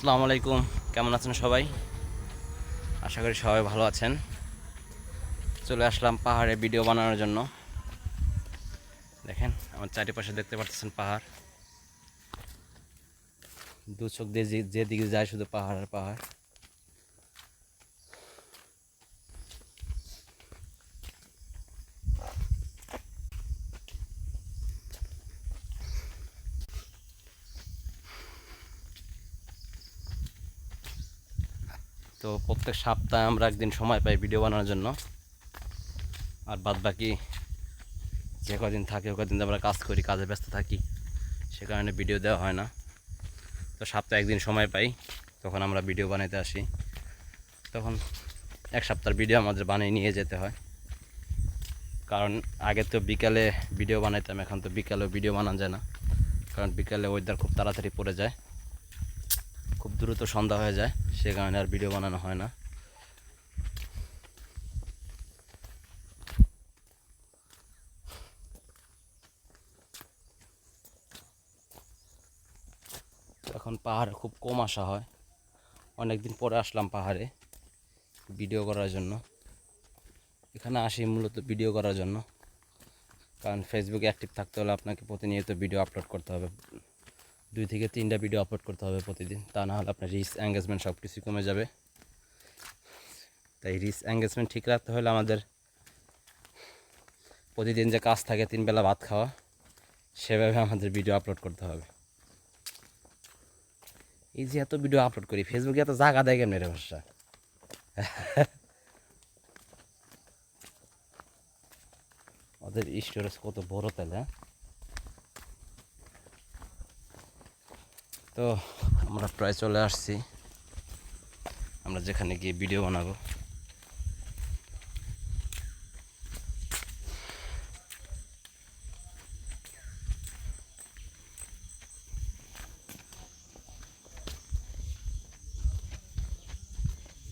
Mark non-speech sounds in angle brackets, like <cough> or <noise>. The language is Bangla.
আসসালামু আলাইকুম। কেমন আছেন সবাই? আশা করি সবাই ভালো আছেন। চলে আসলাম পাহাড়ে ভিডিও বানানোর জন্য। দেখেন, আমার চারিপাশে দেখতে পাচ্ছেন পাহাড়। দু চোখ দিয়ে যেদিকে যায় শুধু পাহাড় আর পাহাড়। তো প্রত্যেক সপ্তাহে আমরা একদিন সময় পাই ভিডিও বানানোর জন্য। আর বাদ বাকি যে কদিন থাকে ও কদিন আমরা কাজ করি, কাজে ব্যস্ত থাকি, সে কারণে ভিডিও দেওয়া হয় না। তো সপ্তাহে একদিন সময় পাই, তখন আমরা ভিডিও বানাইতে আসি। তখন এক সপ্তাহের ভিডিও আমাদের বানিয়ে নিয়ে যেতে হয়। কারণ আগে তো বিকালে ভিডিও বানাইতাম, এখন তো বিকালেও ভিডিও বানানো যায় না। কারণ বিকালে ওয়েদার খুব তাড়াতাড়ি পড়ে যায়। দ্রুত সন্ধ্যা হয়ে যায়, সে কারণে আর ভিডিও বানানো হয় না। এখন পাহাড়ে খুব কম আসা হয়। অনেক দিন পরে আসলাম পাহাড়ে ভিডিও করার জন্য। এখানে আসি মূলত ভিডিও করার জন্য। কারণ ফেসবুকে অ্যাক্টিভ থাকতে হলে আপনাকে প্রতিনিয়ত ভিডিও আপলোড করতে হবে। দুই থেকে তিনটা ভিডিও আপলোড করতে হবে প্রতিদিন। তা না হলে আপনার রিচ এঙ্গেজমেন্ট সব কিছু কমে যাবে। তাই রিচ এঙ্গেজমেন্ট ঠিক রাখতে হলে আমাদের প্রতিদিন যে কাজ থাকে, তিন বেলা ভাত খাওয়া, সেভাবে আমাদের ভিডিও আপলোড করতে হবে। এই যে এত ভিডিও আপলোড করি ফেসবুকে এত জায়গা দেয় কেমন রে ভাষা <laughs> ওদের স্টোরেজ কত বড় তাহলে হ্যাঁ? তো আমরা প্রায় চলে আসছি। আমরা যেখানে গিয়ে ভিডিও বানাবো।